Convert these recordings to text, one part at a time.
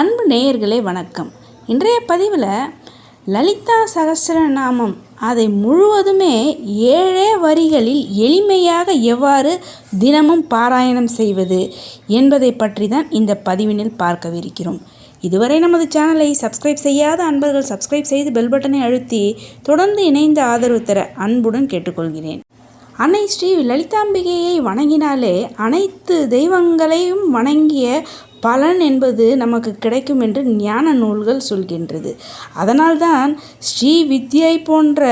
அன்பு நேயர்களே வணக்கம். இன்றைய பதிவில் லலிதா சகசிரநாமம். அதை முழுவதுமே ஏழே வரிகளில் எளிமையாக எவ்வாறு தினமும் பாராயணம் செய்வது என்பதை பற்றி தான் இந்த பதிவினில் பார்க்கவிருக்கிறோம். இதுவரை நமது சேனலை சப்ஸ்கிரைப் செய்யாத அன்பர்கள் சப்ஸ்கிரைப் செய்து பெல் பட்டனை அழுத்தி தொடர்ந்து இணைந்து ஆதரவு தர அன்புடன் கேட்டுக்கொள்கிறேன். அன்னை ஸ்ரீ லலிதாம்பிகையை வணங்கினாலே அனைத்து தெய்வங்களையும் வணங்கிய பலன் என்பது நமக்கு கிடைக்கும் என்று ஞான நூல்கள் சொல்கின்றது. அதனால்தான் ஸ்ரீ வித்யை போன்ற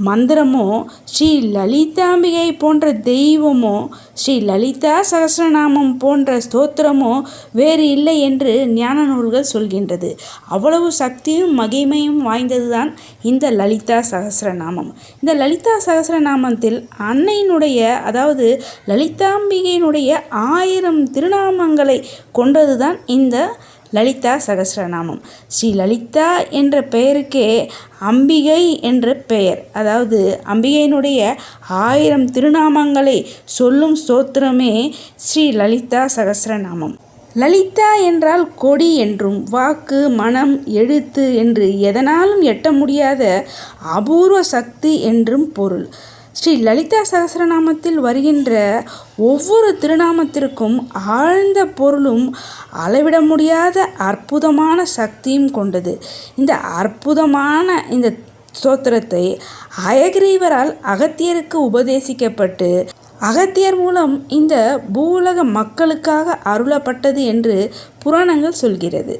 மந்திரமோ ஸ்ரீ லலிதாம்பிகை போன்ற தெய்வமோ ஸ்ரீ லலிதா சகஸ்ரநாமம் போன்ற ஸ்தோத்திரமோ வேறு இல்லை என்று ஞான நூல்கள் சொல்கின்றது. அவ்வளவு சக்தியும் மகிமையும் வாய்ந்ததுதான் இந்த லலிதா சகஸ்ரநாமம் இந்த லலிதா சகஸ்ரநாமத்தில் அன்னையினுடைய அதாவது லலிதாம்பிகையினுடைய ஆயிரம் திருநாமங்களை கொண்டதுதான் இந்த லலிதா சகஸ்ரநாமம் ஸ்ரீ லலிதா என்ற பெயருக்கே அம்பிகை என்ற பெயர். அதாவது அம்பிகையினுடைய ஆயிரம் திருநாமங்களை சொல்லும் ஸ்தோத்திரமே ஸ்ரீ லலிதா சகஸ்ரநாமம் லலிதா என்றால் கொடி என்றும் வாக்கு மனம் எழுத்து என்று எதனாலும் எட்ட முடியாத அபூர்வ சக்தி என்றும் பொருள். ஸ்ரீ லலிதா சகசரநாமத்தில் வருகின்ற ஒவ்வொரு திருநாமத்திற்கும் ஆழ்ந்த பொருளும் அளவிட முடியாத அற்புதமான சக்தியும் கொண்டது. இந்த அற்புதமான இந்த ஸ்தோத்திரத்தை அயகிரீவரால் அகத்தியருக்கு உபதேசிக்கப்பட்டு அகத்தியர் மூலம் இந்த பூவுலக மக்களுக்காக அருளப்பட்டது என்று புராணங்கள் சொல்கிறது.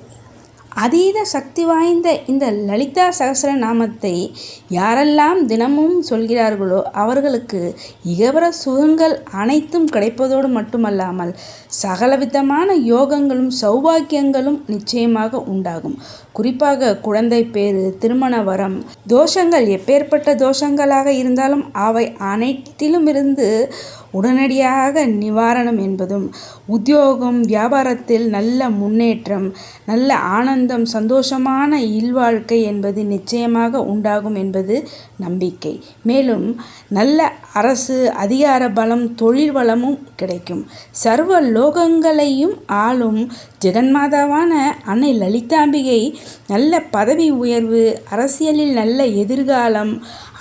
அதீத சக்தி வாய்ந்த இந்த லலிதா சகசரநாமத்தை யாரெல்லாம் தினமும் சொல்கிறார்களோ அவர்களுக்கு இகவர சுகங்கள் அனைத்தும் கிடைப்பதோடு மட்டுமல்லாமல் சகலவிதமான யோகங்களும் சௌபாக்கியங்களும் நிச்சயமாக உண்டாகும். குறிப்பாக குழந்தை பேறு திருமண வரம் தோஷங்கள் எப்பேற்பட்ட தோஷங்களாக இருந்தாலும் அவை அனைத்திலும் இருந்து உடனடியாக நிவாரணம் என்பதும் உத்தியோகம் வியாபாரத்தில் நல்ல முன்னேற்றம் நல்ல ஆனந்தம் சந்தோஷமான இல்வாழ்க்கை என்பது நிச்சயமாக உண்டாகும் என்பது நம்பிக்கை. மேலும் நல்ல அரசு அதிகார பலம் தொழில் வளமும் கிடைக்கும். சர்வ லோகங்களையும் ஆளும் ஜெகன்மாதாவான அன்னை லலிதாம்பிகை நல்ல பதவி உயர்வு அரசியலில் நல்ல எதிர்காலம்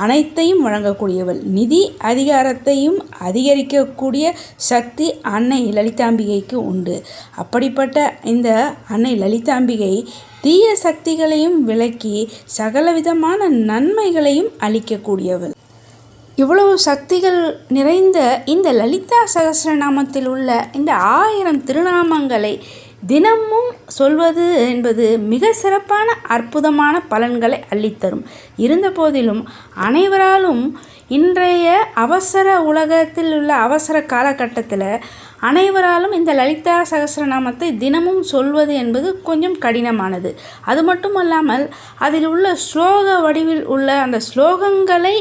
அனைத்தையும் வழங்கக்கூடியவள். நிதி அதிகாரத்தையும் அதிகரிக்கக்கூடிய சக்தி அன்னை லலிதாம்பிகைக்கு உண்டு. அப்படிப்பட்ட இந்த அன்னை லலிதாம்பிகை தீய சக்திகளையும் விலக்கி சகலவிதமான நன்மைகளையும் அளிக்கக்கூடியவள். இவ்வளவு சக்திகள் நிறைந்த இந்த லலிதா சகசிரநாமத்தில் உள்ள இந்த ஆயிரம் திருநாமங்களை தினமும் சொல்வது என்பது மிக சிறப்பான அற்புதமான பலன்களை அள்ளித்தரும். இருந்தபோதிலும் அனைவராலும் இன்றைய அவசர உலகத்தில் உள்ள அவசர காலகட்டத்தில் அனைவராலும் இந்த லலிதா சகசிரநாமத்தை தினமும் சொல்வது என்பது கொஞ்சம் கடினமானது. அது மட்டுமல்லாமல் அதில் உள்ள ஸ்லோக வடிவில் உள்ள அந்த ஸ்லோகங்களை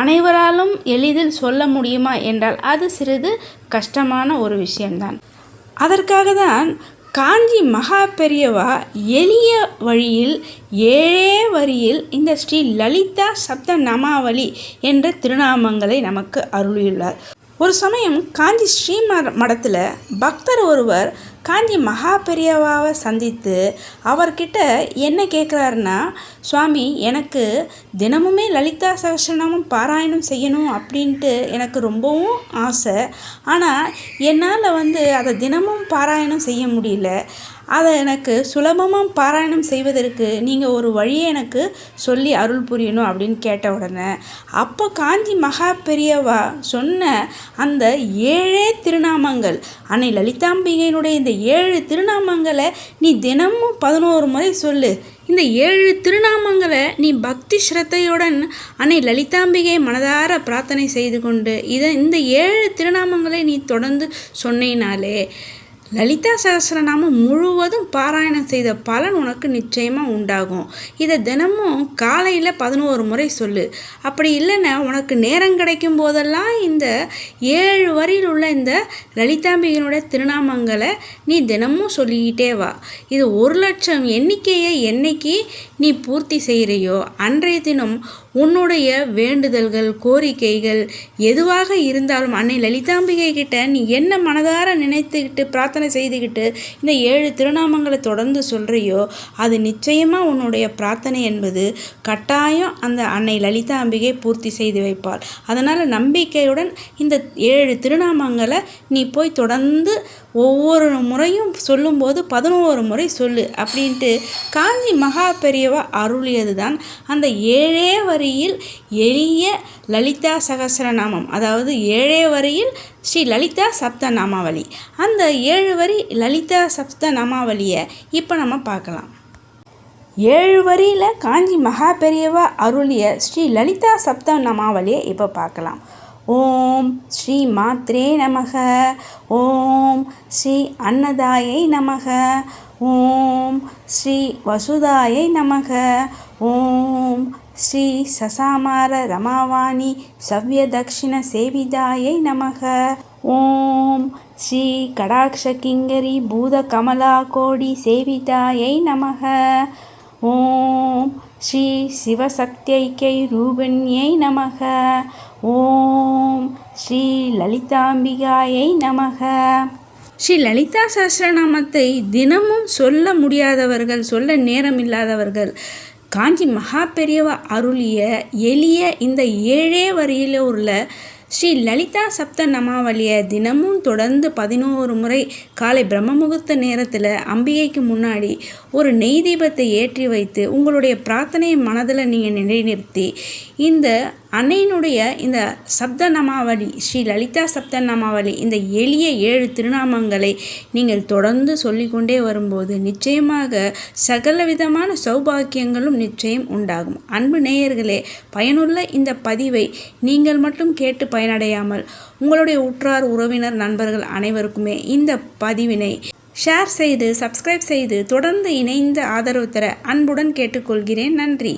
அனைவராலும் எளிதில் சொல்ல முடியுமா என்றால் அது சிறிது கஷ்டமான ஒரு விஷயம்தான். அதற்காக தான் காஞ்சி மகா பெரியவா எளிய வழியில் ஏழே வரியில் இந்த ஸ்ரீ லலிதா சப்த நமாவளி என்ற திருநாமங்களை நமக்கு அருளியுள்ளார். ஒரு சமயம் காஞ்சி ஸ்ரீ மடத்தில் பக்தர் ஒருவர் காஞ்சி மகா பெரியவாவை சந்தித்து அவர்கிட்ட என்ன கேட்குறாருன்னா சுவாமி எனக்கு தினமுமே லலிதா சகசிரநாமம் பாராயணம் செய்யணும் அப்படின்ட்டு எனக்கு ரொம்பவும் ஆசை. ஆனால் என்னால் வந்து அதை தினமும் பாராயணம் செய்ய முடியல. அதை எனக்கு சுலபமாக பாராயணம் செய்வதற்கு நீங்கள் ஒரு வழியை எனக்கு சொல்லி அருள் புரியணும் அப்படின்னு கேட்ட உடனே அப்போ காஞ்சி மகா பெரியவா சொன்ன அந்த ஏழே திருநாமங்கள் அன்னை லலிதாம்பிகையினுடைய இந்த ஏழு திருநாமங்களை நீ தினமும் பதினோரு முறை சொல்லு. இந்த ஏழு திருநாமங்களை நீ பக்தி ஸ்ரத்தையுடன் அன்னை லலிதாம்பிகை மனதார பிரார்த்தனை செய்து கொண்டு இதை இந்த ஏழு திருநாமங்களை நீ தொடர்ந்து சொன்னேனாலே லலிதா சகசிரநாமம் முழுவதும் பாராயணம் செய்த பலன் உனக்கு நிச்சயமாக உண்டாகும். இதை தினமும் காலையில் பதினோரு முறை சொல்லு. அப்படி இல்லைன்னா உனக்கு நேரம் கிடைக்கும் போதெல்லாம் இந்த ஏழு வரியில் உள்ள இந்த லலிதாம்பிகனுடைய திருநாமங்களை நீ தினமும் சொல்லிக்கிட்டே வா. இது ஒரு லட்சம் எண்ணிக்கையை என்னைக்கு நீ பூர்த்தி செய்கிறையோ அன்றைய தினம் உன்னுடைய வேண்டுதல்கள் கோரிக்கைகள் எதுவாக இருந்தாலும் அன்னை லலிதாம்பிகை கிட்ட நீ என்ன மனதார நினைத்துக்கிட்டு பிரார்த்தனை பிரார்த்தனை செய்துக்கிட்டு இந்த ஏழு திருநாமங்களை தொடர்ந்து சொல்கிறியோ அது நிச்சயமாக உன்னுடைய பிரார்த்தனை என்பது கட்டாயம் அந்த அன்னை லலிதா அம்பிகை பூர்த்தி செய்து வைப்பாள். அதனால் நம்பிக்கையுடன் இந்த ஏழு திருநாமங்களை நீ போய் தொடர்ந்து ஒவ்வொரு முறையும் சொல்லும்போது பதினோரு முறை சொல்லு அப்படின்ட்டு காஞ்சி மகா பெரியவா அருளியது தான் அந்த ஏழே வரியில் எளிய லலிதா சகசரநாமம் அதாவது ஏழே வரியில் ஸ்ரீ லலிதா சப்த நாமாவளி அந்த ஏழு வரி லலிதா சப்த நாமாவளியை இப்போ நம்ம பார்க்கலாம். ஏழு வரியில் காஞ்சி மகா பெரியவா அருளிய ஸ்ரீ லலிதா சப்த நாமாவளியை இப்போ பார்க்கலாம். ஓம் ஸ்ரீ மாத்ரே நமக. ஓம் ஸ்ரீ அன்னதாயை நமக. ஓம் ஸ்ரீ வசுதாயை நமக. ஓம் ஸ்ரீ சசாமார ரமாவாணி சவ்யதக்ஷிண சேவிதாயை நமக. ஓம் ஸ்ரீ கடாட்ச கிங்கரி பூத கமலா கோடி சேவிதாயை நமக. ஓம் ஸ்ரீ சிவசக்தியைக்கை ரூபண்யை நமக. ஓம் ஸ்ரீ லலிதாம்பிகாயை நமக. ஸ்ரீ லலிதா சஹஸ்ரநாமத்தை தினமும் சொல்ல முடியாதவர்கள் சொல்ல நேரம் இல்லாதவர்கள் காஞ்சி மகா பெரியவா அருளிய எளிய இந்த ஏழே வரியில் உள்ள ஸ்ரீ லலிதா சப்த நமாவளியை தினமும் தொடர்ந்து பதினோரு முறை காலை பிரம்ம முகூர்த்த நேரத்தில் அம்பிகைக்கு முன்னாடி ஒரு நெய் தீபத்தை ஏற்றி வைத்து உங்களுடைய பிரார்த்தனையை மனதில் நீங்கள் நிலைநிறுத்தி இந்த அன்னையினுடைய இந்த சப்தநாமாவளி ஸ்ரீ லலிதா சப்தநாமாவளி இந்த எளிய ஏழு திருநாமங்களை நீங்கள் தொடர்ந்து சொல்லிக்கொண்டே வரும்போது நிச்சயமாக சகல விதமான சௌபாக்கியங்களும் நிச்சயம் உண்டாகும். அன்பு நேயர்களே பயனுள்ள இந்த பதிவை நீங்கள் மட்டும் கேட்டு பயனடையாமல் உங்களுடைய உற்றார் உறவினர் நண்பர்கள் அனைவருக்குமே இந்த பதிவினை ஷேர் செய்து சப்ஸ்கிரைப் செய்து தொடர்ந்து இணைந்த ஆதரவு தர அன்புடன் கேட்டுக்கொள்கிறேன். நன்றி.